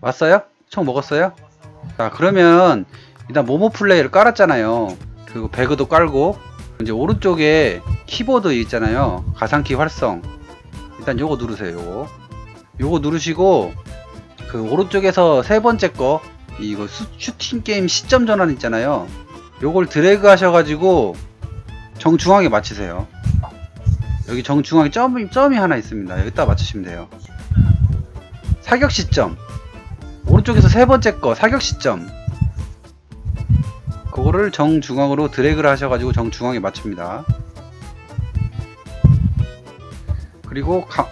왔어요? 총 먹었어요? 자 그러면 일단 모모 플레이를 깔았잖아요. 그리고 배그도 깔고. 이제 오른쪽에 키보드 있잖아요. 가상키 활성. 일단 요거 누르세요 요거. 요거 누르시고 그 오른쪽에서 세 번째 거 이거 수- 슈팅 게임 시점 전환 있잖아요. 요걸 드래그 하셔가지고 정중앙에 맞추세요. 여기 정중앙에 점이, 점이 하나 있습니다. 여기다 맞추시면 돼요. 사격 시점 오른쪽에서 세 번째 거 사격 시점. 그거를 정중앙으로 드래그를 하셔가지고 정중앙에 맞춥니다. 그리고 가-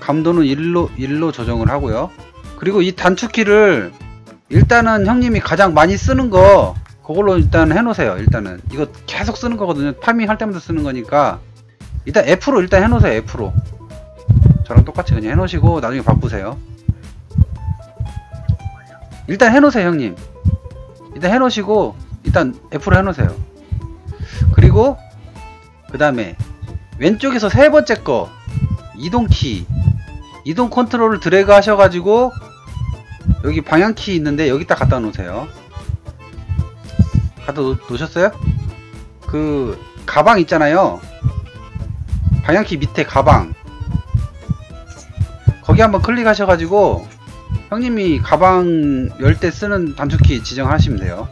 감도는 1로 1로 조정을 하고요. 그리고 이 단축키를 일단은 형님이 가장 많이 쓰는 거 그걸로 일단 해놓으세요 일단은. 이거 계속 쓰는 거거든요. 파밍 할 때마다 쓰는 거니까. 일단 F로 일단 해놓으세요 F로. 저랑 똑같이 그냥 해놓으시고 나중에 바꾸세요 일단 해놓으세요 형님. 일단 해놓으시고 일단 F로 해놓으세요. 그리고 그 다음에 왼쪽에서 세 번째 거 이동키. 이동 컨트롤을 드래그 하셔가지고 여기 방향키 있는데 여기다 갖다 놓으세요. 갖다 놓, 놓으셨어요? 그 가방 있잖아요. 방향키 밑에 가방. 거기 한번 클릭하셔가지고 형님이 가방 열 때 쓰는 단축키 지정하시면 돼요.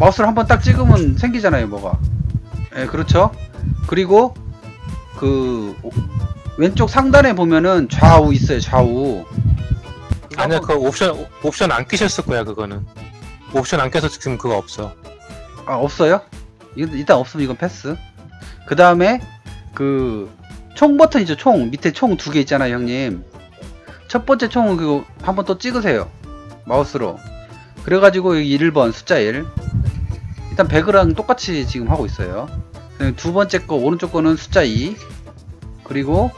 마우스를 한번 딱 찍으면 생기잖아요 뭐가. 예 그렇죠? 그리고 그 오- 왼쪽 상단에 보면은 좌우 있어요 좌우. 아니야 그 옵션 옵션 안 끼셨을 거야 그거는. 옵션 안 껴서 지금 그거 없어. 아 없어요? 일단 없으면 이건 패스. 그 다음에 그 총 버튼 이죠 총. 밑에 총 두 개 있잖아요 형님. 첫 번째 총은 그거 한번 또 찍으세요 마우스로. 그래가지고 여기 1번 숫자 1. 일단 배그랑 똑같이 지금 하고 있어요. 두 번째 거 오른쪽 거는 숫자 2. 그리고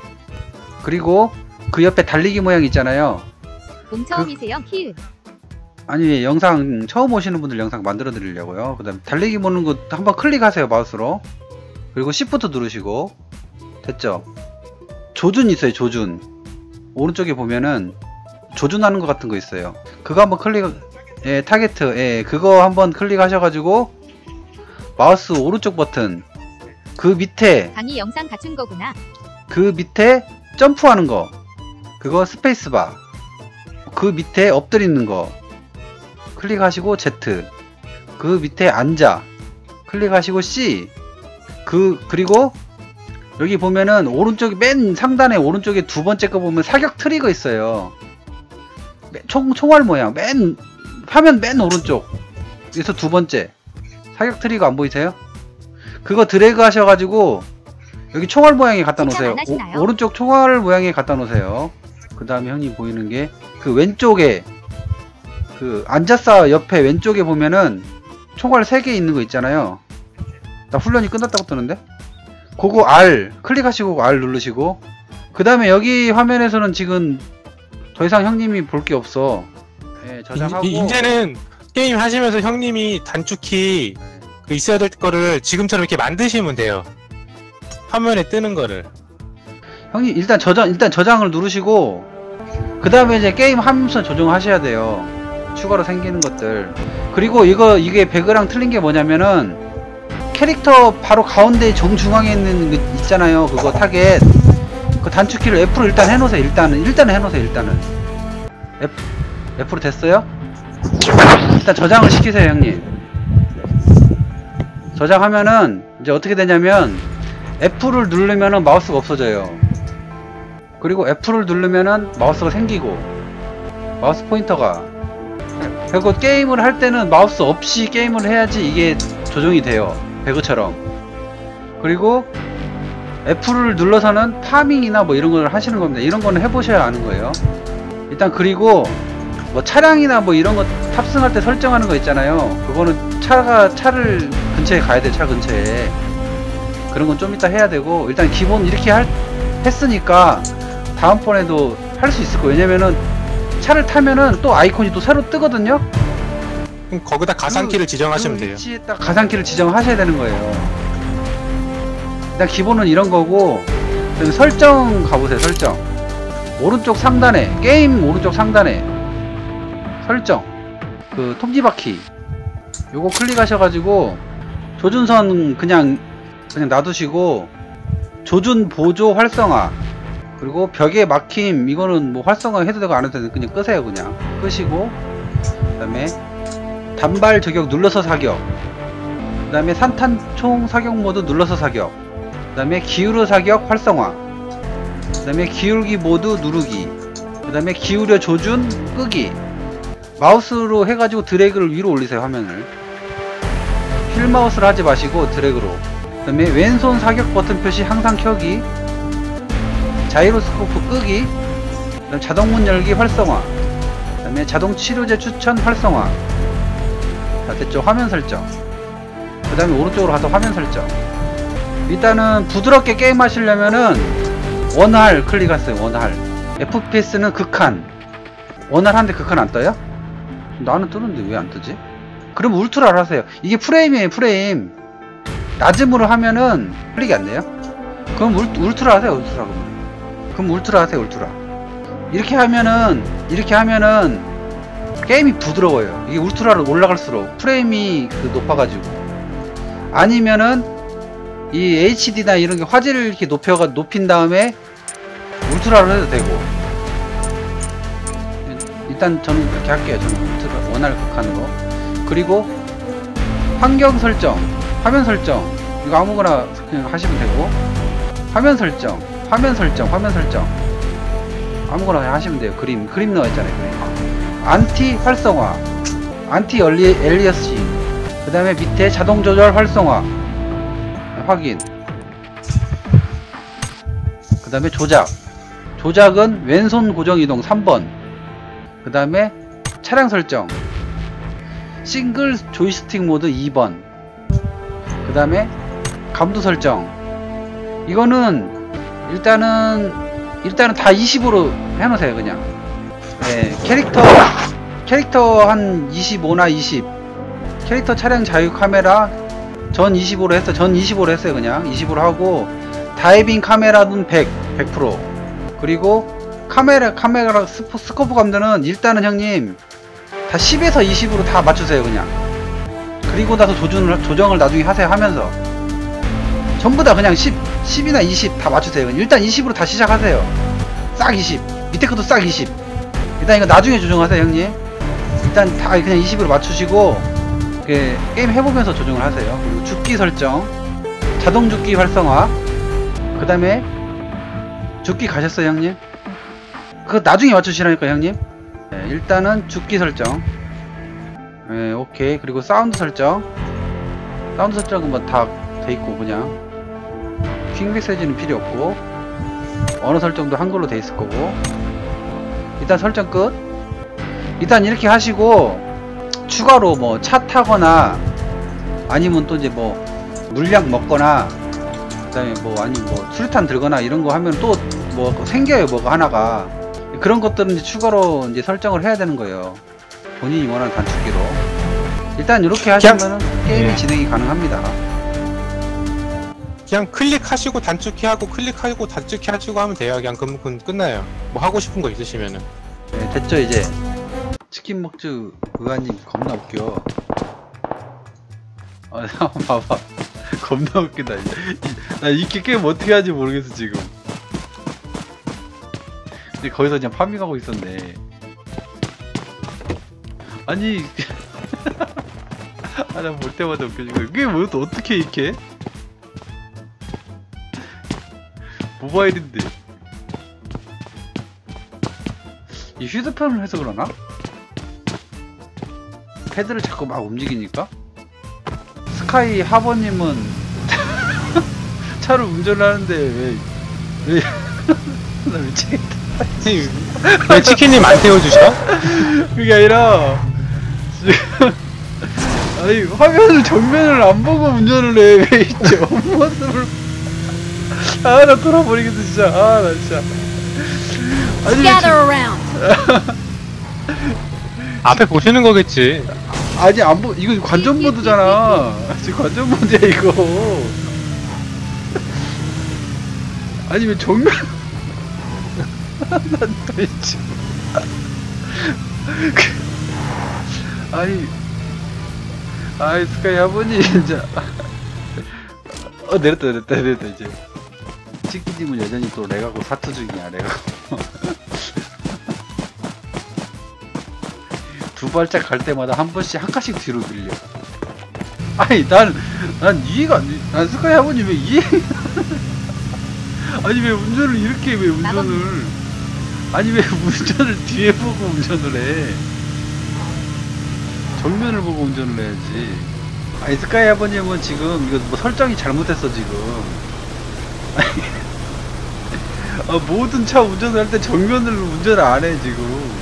그리고 그 옆에 달리기 모양 있잖아요. 봄 처음이세요? 키읔. 아니 영상 처음 오시는 분들 영상 만들어 드리려고요 그 다음 달리기 보는 거 한번 클릭하세요 마우스로 그리고 Shift 누르시고 됐죠 조준 있어요 조준 오른쪽에 보면은 조준하는 것 같은 거 있어요 그거 한번 클릭 예 타겟트 예 그거 한번 클릭하셔가지고 마우스 오른쪽 버튼 그 밑에 강의 영상 갖춘 거구나. 그 밑에 점프하는 거 그거 스페이스바 그 밑에 엎드리는 거 클릭하시고 Z 그 밑에 앉아 클릭하시고 C 그 그리고 여기 보면은 오른쪽에 맨 상단에 오른쪽에 두 번째 거 보면 사격 트리거 있어요 맨- 총, 총알 모양 맨 화면 맨 오른쪽 여기서 두 번째 사격 트리거 안 보이세요? 그거 드래그 하셔가지고 여기 총알 모양에 갖다 놓으세요. 오, 른쪽 총알 모양에 갖다 놓으세요. 그 다음에 형님 보이는 게 그 왼쪽에 그 앉았어 옆에 왼쪽에 보면은 총알 3개 있는 거 있잖아요. 나 훈련이 끝났다고 뜨는데? 그거 R 클릭하시고 R 누르시고. 그 다음에 여기 화면에서는 지금 더 이상 형님이 볼 게 없어. 예, 저장하고. 이, 이제는 게임 하시면서 형님이 단축키 네. 그 있어야 될 거를 지금처럼 이렇게 만드시면 돼요. 화면에 뜨는 거를. 형님 일단 저장 일단 저장을 누르시고 그 다음에 이제 게임 하면서 조정하셔야 돼요. 추가로 생기는 것들. 그리고 이거 이게 배그랑 틀린 게 뭐냐면은 캐릭터 바로 가운데 정중앙에 있는 그 있잖아요. 그거 타겟. 그 단축키를 F로 일단 해놓으세요. 일단은. 일단은 해놓으세요. 일단은. F, F로 됐어요? 일단 저장을 시키세요 형님. 저장하면은 이제 어떻게 되냐면 F를 누르면은 마우스가 없어져요. 그리고 F를 누르면은 마우스가 생기고 마우스 포인터가 그리고 게임을 할 때는 마우스 없이 게임을 해야지 이게 조정이 돼요. 배그처럼. 그리고 F를 눌러서는 파밍이나 뭐 이런 걸 하시는 겁니다. 이런 거는 해보셔야 아는 거예요. 일단 그리고 뭐 차량이나 뭐 이런 거 탑승할 때 설정하는 거 있잖아요. 그거는 차가 차를 근처에 가야 돼. 차 근처에. 그런 건 좀 이따 해야 되고 일단 기본 이렇게 할, 했으니까 다음번에도 할 수 있을 거예요 왜냐면은 차를 타면은 또 아이콘이 또 새로 뜨거든요 그럼 거기다 가상키를 지정하시면 그 돼요. 위치에다 가상키를 지정하셔야 되는 거예요. 일단 기본은 이런 거고 설정 가보세요 설정. 오른쪽 상단에 게임 오른쪽 상단에 설정. 그 톱니바퀴. 요거 클릭하셔가지고 조준선 그냥 그냥 놔두시고 조준 보조 활성화. 그리고 벽에 막힘 이거는 뭐 활성화 해도 되고 안 해도 되고 그냥 끄세요 그냥. 끄시고 그 다음에 단발 저격 눌러서 사격. 그 다음에 산탄총 사격 모드 눌러서 사격. 그 다음에 기울여 사격 활성화. 그 다음에 기울기 모드 누르기. 그 다음에 기울여 조준 끄기. 마우스로 해가지고 드래그를 위로 올리세요 화면을. 휠 마우스를 하지 마시고 드래그로. 그 다음에 왼손 사격 버튼 표시 항상 켜기. 자이로스코프 끄기. 자동문 열기 활성화. 그 다음에 자동 치료제 추천 활성화 자 됐죠? 화면 설정. 그 다음에 오른쪽으로 가서 화면 설정. 일단은 부드럽게 게임 하시려면은 원활 클릭하세요 원활. FPS는 극한. 원활 한데 극한 안 떠요? 나는 뜨는데 왜 안 뜨지? 그럼 울트라를 하세요. 이게 프레임이에요 프레임. 낮음으로 하면은 클릭이 안 돼요? 그럼 울, 울트라 하세요 울트라. 그러면 그럼 울트라 하세요 울트라. 이렇게 하면은 이렇게 하면은 게임이 부드러워요. 이게 울트라로 올라갈수록 프레임이 그 높아가지고. 아니면은 이 HD나 이런 게 화질을 이렇게 높여가 높인 다음에 울트라로 해도 되고. 일단 저는 그렇게 할게요. 저는 울트라 원활 극하는 거. 그리고 환경 설정 화면 설정. 이거 아무거나 그냥 하시면 되고. 화면 설정 화면 설정 화면 설정. 아무거나 하시면 돼요. 그림 그림 나와 있잖아요 그림 안티 활성화 안티 얼리 엘리어싱 그 다음에 밑에 자동 조절 활성화. 확인. 그 다음에 조작. 조작은 왼손 고정 이동 3번. 그 다음에 차량 설정. 싱글 조이스틱 모드 2번. 그 다음에 감도 설정. 이거는 일단은 일단은 다 20으로 해놓으세요 그냥 네, 캐릭터 캐릭터 한 25나 20 캐릭터 차량 자유 카메라 전 25로 했어 전 25로 했어요 그냥. 20으로 하고 다이빙 카메라는 100 100% 그리고 카메라 카메라 스포, 스코프 감도는 일단은 형님 다 10에서 20으로 다 맞추세요 그냥. 그리고 나서 조준을 조정을 나중에 하세요 하면서. 전부 다 그냥 10 10이나 20 다 맞추세요. 일단 20으로 다 시작하세요. 싹 20 밑에 것도 싹 20 일단 이거 나중에 조정하세요 형님. 일단 다 그냥 20으로 맞추시고 그 게임 해보면서 조정을 하세요. 그리고 죽기 설정 자동 죽기 활성화 그 다음에 죽기 가셨어요 형님? 그거 나중에 맞추시라니까 형님. 네, 일단은 죽기 설정. 네, 오케이. 그리고 사운드 설정. 사운드 설정은 뭐 다 돼있고 그냥. 퀵 메시지는 필요 없고 언어 설정도 한글로 돼 있을 거고 일단 설정 끝. 일단 이렇게 하시고 추가로 뭐 차 타거나 아니면 또 이제 뭐 물약 먹거나 그 다음에 뭐 아니면 뭐 수류탄 들거나 이런 거 하면 또 뭐 생겨요 뭐가 하나가. 그런 것들은 이제 추가로 이제 설정을 해야 되는 거예요. 본인이 원하는 단축키로. 일단 이렇게 하시면은 게임이 예. 진행이 가능합니다 그냥 클릭하시고 단축키 하고 클릭하고 단축키 하시고 하면 돼요. 그냥 그건 끝나요. 뭐 하고 싶은 거 있으시면은. 네, 됐죠 이제. 치킨 먹주 의관님 겁나 웃겨. 아 한번 봐봐. 겁나 웃기다 이- 이- 나 이렇게 게임 어떻게 하지 모르겠어 지금. 근데 거기서 그냥 파밍하고 있었네. 아니. 아 나 볼 때마다 웃겨지고 이게 뭐또 어떻게 이렇게 모바일인데 이 휴대폰을 해서 그러나? 패드를 자꾸 막 움직이니까? 스카이 하버님은 차를 운전을 하는데 왜, 왜, 나 미치겠다. 왜 치킨님 안 태워주셔? 그게 아니라, 지금, 아니, 화면을 정면을 안 보고 운전을 해. 왜 이제 옆모습을. 아, 나 돌아버리겠어, 진짜. 아, 나 진짜. 아니, Gather around. 앞에 보시는 거겠지. 아니 안보 이거 관전 모드잖아. 지금 관전 모드야 이거. 아니 왜 정면? 난 도대체 아이 아이 스카이 아버님 진짜 어 내렸다 내렸다 내렸다 이제 치키님은 여전히 또 레가고 사투 중이야 레가고 두 발짝 갈 때마다 한 번씩 한 칸씩 뒤로 밀려. 아니 난난 이해가 안 돼. 난 스카이 아버님 왜 이해? 아니 왜 운전을 이렇게 왜 운전을? 아니 왜 운전을 뒤에 보고 운전을 해? 정면을 보고 운전을 해야지. 아니 스카이 아버님은 지금 이거 뭐 설정이 잘못됐어 지금 아, 모든 차 운전을 할때 정면을 운전을 안 해 지금